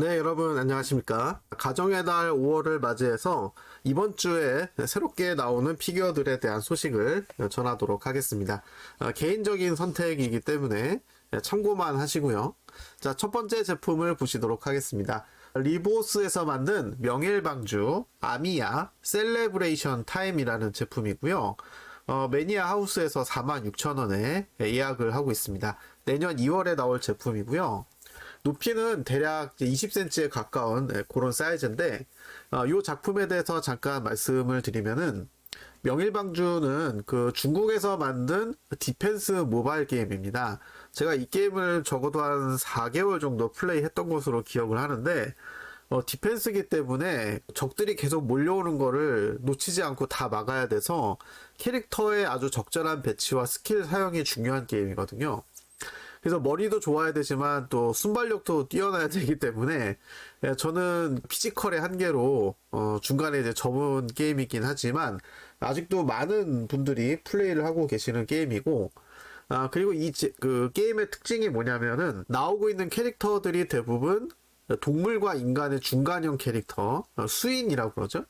네, 여러분 안녕하십니까? 가정의 달 5월을 맞이해서 이번 주에 새롭게 나오는 피규어들에 대한 소식을 전하도록 하겠습니다. 어, 개인적인 선택이기 때문에 참고만 하시고요. 자, 첫 번째 제품을 보시도록 하겠습니다. 리보스에서 만든 명일방주 아미야 셀레브레이션 타임이라는 제품이고요. 어, 매니아 하우스에서 46,000원에 예약을 하고 있습니다. 내년 2월에 나올 제품이고요. 높이는 대략 20cm에 가까운 네, 그런 사이즈인데 이 작품에 대해서 잠깐 말씀을 드리면은 명일방주는 그 중국에서 만든 디펜스 모바일 게임입니다. 제가 이 게임을 적어도 한 4개월 정도 플레이했던 것으로 기억을 하는데 어, 디펜스기 때문에 적들이 계속 몰려오는 거를 놓치지 않고 다 막아야 돼서 캐릭터의 아주 적절한 배치와 스킬 사용이 중요한 게임이거든요. 그래서 머리도 좋아야 되지만 또 순발력도 뛰어나야 되기 때문에 예, 저는 피지컬의 한계로 어 중간에 이제 접은 게임이긴 하지만 아직도 많은 분들이 플레이를 하고 계시는 게임이고 아 그리고 이 그 게임의 특징이 뭐냐면은 나오고 있는 캐릭터들이 대부분 동물과 인간의 중간형 캐릭터 어, 수인이라고 그러죠.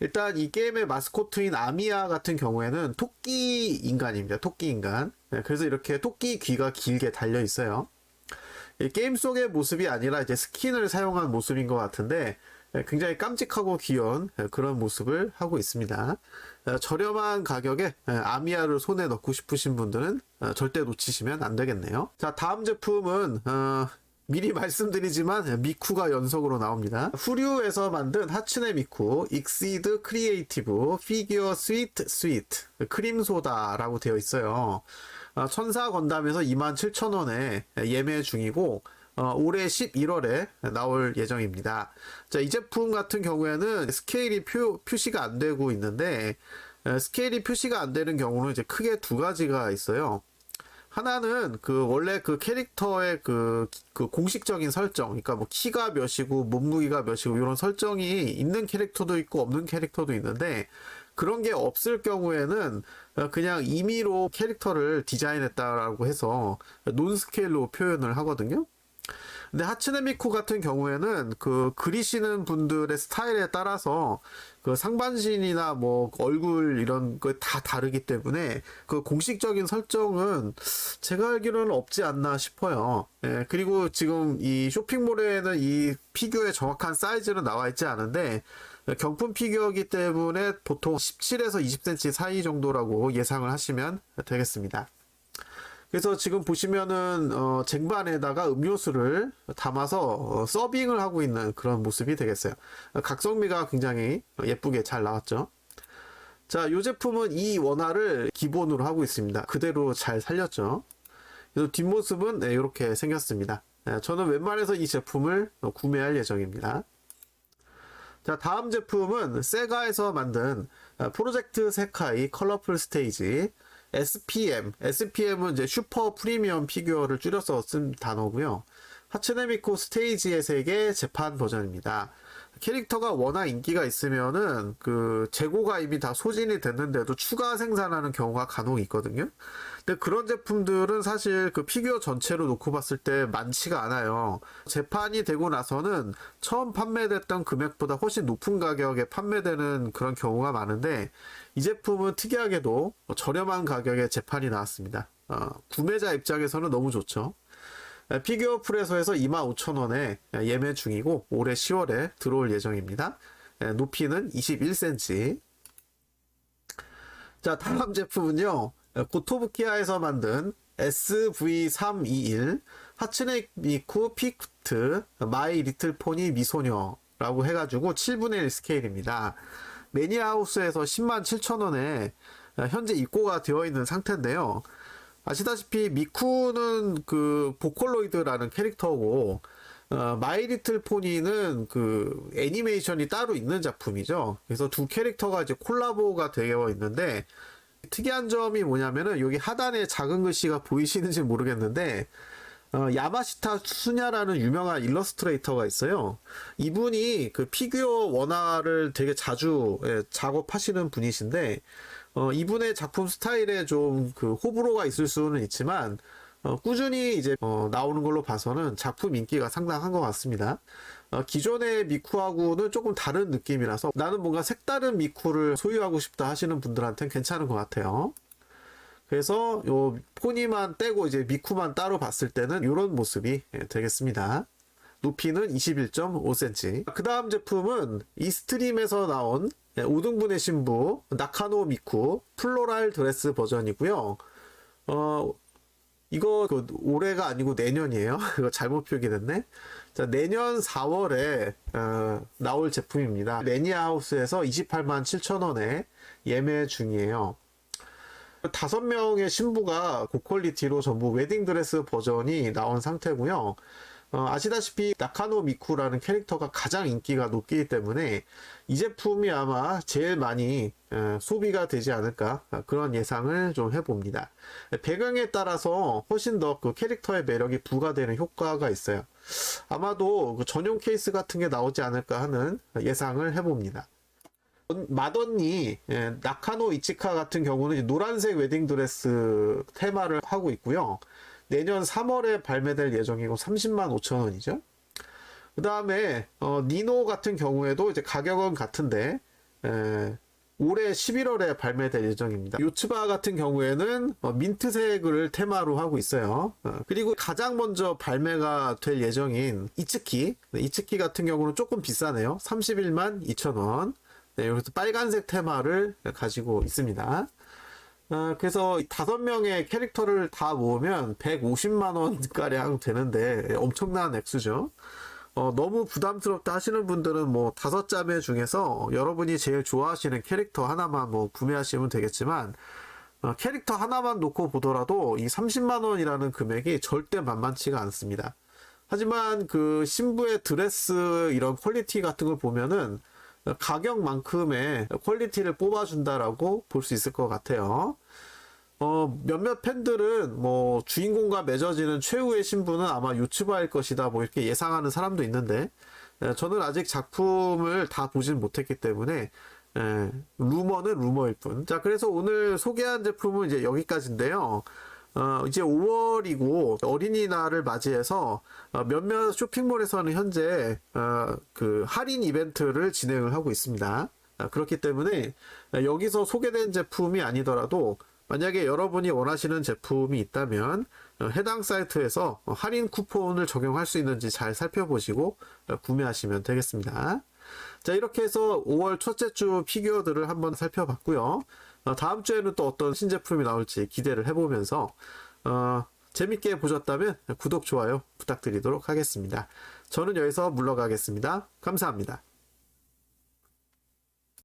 일단 이 게임의 마스코트인 아미야 같은 경우에는 토끼 인간입니다. 토끼 인간. 네, 그래서 이렇게 토끼 귀가 길게 달려 있어요. 게임 속의 모습이 아니라 이제 스킨을 사용한 모습인 것 같은데 네, 굉장히 깜찍하고 귀여운 네, 그런 모습을 하고 있습니다. 어, 저렴한 가격에 아미아를 손에 넣고 싶으신 분들은 어, 절대 놓치시면 안 되겠네요. 자, 다음 제품은 어, 미리 말씀드리지만 미쿠가 연속으로 나옵니다. 후류에서 만든 하츠네 미쿠 익시드 크리에이티브 피규어 스위트 스위트 크림소다라고 되어 있어요. 어, 천사 건담에서 27,000원에 예매 중이고 어, 올해 11월에 나올 예정입니다. 자, 이 제품 같은 경우에는 스케일이 표, 표시가 안 되고 있는데 스케일이 표시가 안 되는 경우는 이제 크게 두 가지가 있어요. 하나는 그 원래 그 캐릭터의 그, 그 공식적인 설정, 그러니까 뭐 키가 몇이고 몸무게가 몇이고 이런 설정이 있는 캐릭터도 있고 없는 캐릭터도 있는데 그런 게 없을 경우에는 그냥 임의로 캐릭터를 디자인했다라고 해서 논스케일로 표현을 하거든요. 근데 하츠네 미쿠 같은 경우에는 그 그리시는 분들의 스타일에 따라서 그 상반신이나 뭐 얼굴 이런 거 다 다르기 때문에 그 공식적인 설정은 제가 알기로는 없지 않나 싶어요. 예, 그리고 지금 이 쇼핑몰에는 이 피규어의 정확한 사이즈는 나와 있지 않은데 경품 피규어이기 때문에 보통 17에서 20cm 사이 정도라고 예상을 하시면 되겠습니다. 그래서 지금 보시면은 어, 쟁반에다가 음료수를 담아서 어, 서빙을 하고 있는 그런 모습이 되겠어요. 각성미가 굉장히 예쁘게 잘 나왔죠. 자, 이 제품은 이 원화를 기본으로 하고 있습니다. 그대로 잘 살렸죠. 그래서 뒷모습은 네, 이렇게 생겼습니다. 네, 저는 웬만해서 이 제품을 구매할 예정입니다. 자, 다음 제품은 세가에서 만든 어, 프로젝트 세카이 컬러풀 스테이지 SPM, SPM은 이제 슈퍼 프리미엄 피규어를 줄여서 쓴 단어고요. 하츠네미코 스테이지의 세계 재판 버전입니다. 캐릭터가 워낙 인기가 있으면은 그 재고가 이미 다 소진이 됐는데도 추가 생산하는 경우가 간혹 있거든요. 근데 그런 제품들은 사실 그 피규어 전체로 놓고 봤을 때 많지가 않아요. 재판이 되고 나서는 처음 판매됐던 금액보다 훨씬 높은 가격에 판매되는 그런 경우가 많은데 이 제품은 특이하게도 저렴한 가격에 재판이 나왔습니다. 어, 구매자 입장에서는 너무 좋죠. 피규어 프레소에서 25,000원에 예매 중이고 올해 10월에 들어올 예정입니다. 높이는 21cm. 자, 다음 제품은요. 고토부키아에서 만든 SV321 하츠네 미쿠 피크트 마이 리틀 포니 미소녀라고 해가지고 7분의 1 스케일입니다. 매니아하우스에서 10만 7천 원에 현재 입고가 되어 있는 상태인데요. 아시다시피 미쿠는 그 보컬로이드라는 캐릭터고 어, 마이 리틀 포니는 그 애니메이션이 따로 있는 작품이죠. 그래서 두 캐릭터가 이제 콜라보가 되어 있는데 특이한 점이 뭐냐면은 여기 하단에 작은 글씨가 보이시는지 모르겠는데 어, 야마시타 수냐라는 유명한 일러스트레이터가 있어요. 이분이 그 피규어 원화를 되게 자주 예, 작업하시는 분이신데 어, 이분의 작품 스타일에 좀 그 호불호가 있을 수는 있지만 어, 꾸준히 이제 어, 나오는 걸로 봐서는 작품 인기가 상당한 것 같습니다. 어, 기존의 미쿠하고는 조금 다른 느낌이라서 나는 뭔가 색다른 미쿠를 소유하고 싶다 하시는 분들한테는 괜찮은 것 같아요. 그래서 요 포니만 떼고 이제 미쿠만 따로 봤을 때는 이런 모습이 예, 되겠습니다. 높이는 21.5cm. 그 다음 제품은 이스트림에서 나온 5등분의 신부 나카노 미쿠 플로랄 드레스 버전이고요. 어, 이거 그 올해가 아니고 내년이에요. 이거 잘못 표기됐네. 자, 내년 4월에 어, 나올 제품입니다. 매니아 하우스에서 28만 7천 원에 예매 중이에요. 다섯 명의 신부가 고퀄리티로 전부 웨딩드레스 버전이 나온 상태고요. 어, 아시다시피 나카노 미쿠라는 캐릭터가 가장 인기가 높기 때문에 이 제품이 아마 제일 많이 어, 소비가 되지 않을까 어, 그런 예상을 좀 해봅니다. 배경에 따라서 훨씬 더 그 캐릭터의 매력이 부과되는 효과가 있어요. 아마도 그 전용 케이스 같은 게 나오지 않을까 하는 예상을 해봅니다. 마던니 예, 나카노 이치카 같은 경우는 노란색 웨딩 드레스 테마를 하고 있고요. 내년 3월에 발매될 예정이고 30만 5천 원이죠. 그 다음에 어, 니노 같은 경우에도 이제 가격은 같은데 에, 올해 11월에 발매될 예정입니다. 요츠바 같은 경우에는 어, 민트색을 테마로 하고 있어요. 어, 그리고 가장 먼저 발매가 될 예정인 이츠키, 네, 이츠키 같은 경우는 조금 비싸네요. 31만 2천 원. 네, 여기서 빨간색 테마를 가지고 있습니다. 어, 그래서 다섯 명의 캐릭터를 다 모으면 150만 원가량 되는데 엄청난 액수죠. 어, 너무 부담스럽다 하시는 분들은 뭐 다섯 자매 중에서 여러분이 제일 좋아하시는 캐릭터 하나만 뭐 구매하시면 되겠지만 어, 캐릭터 하나만 놓고 보더라도 이 30만 원이라는 금액이 절대 만만치가 않습니다. 하지만 그 신부의 드레스 이런 퀄리티 같은 걸 보면은 가격만큼의 퀄리티를 뽑아준다라고 볼 수 있을 것 같아요. 어, 몇몇 팬들은 뭐 주인공과 맺어지는 최후의 신부는 아마 유튜버일 것이다 뭐 이렇게 예상하는 사람도 있는데 에, 저는 아직 작품을 다 보진 못했기 때문에 에, 루머는 루머일 뿐. 자, 그래서 오늘 소개한 제품은 이제 여기까지인데요. 어, 이제 5월이고 어린이날을 맞이해서 어, 몇몇 쇼핑몰에서는 현재 어, 그 할인 이벤트를 진행을 하고 있습니다. 아, 그렇기 때문에 여기서 소개된 제품이 아니더라도 만약에 여러분이 원하시는 제품이 있다면 어, 해당 사이트에서 어, 할인 쿠폰을 적용할 수 있는지 잘 살펴보시고 어, 구매하시면 되겠습니다. 자 이렇게 해서 5월 첫째 주 피규어들을 한번 살펴봤고요. 어, 다음 주에는 또 어떤 신제품이 나올지 기대를 해보면서 어, 재밌게 보셨다면 구독, 좋아요 부탁드리도록 하겠습니다. 저는 여기서 물러가겠습니다. 감사합니다.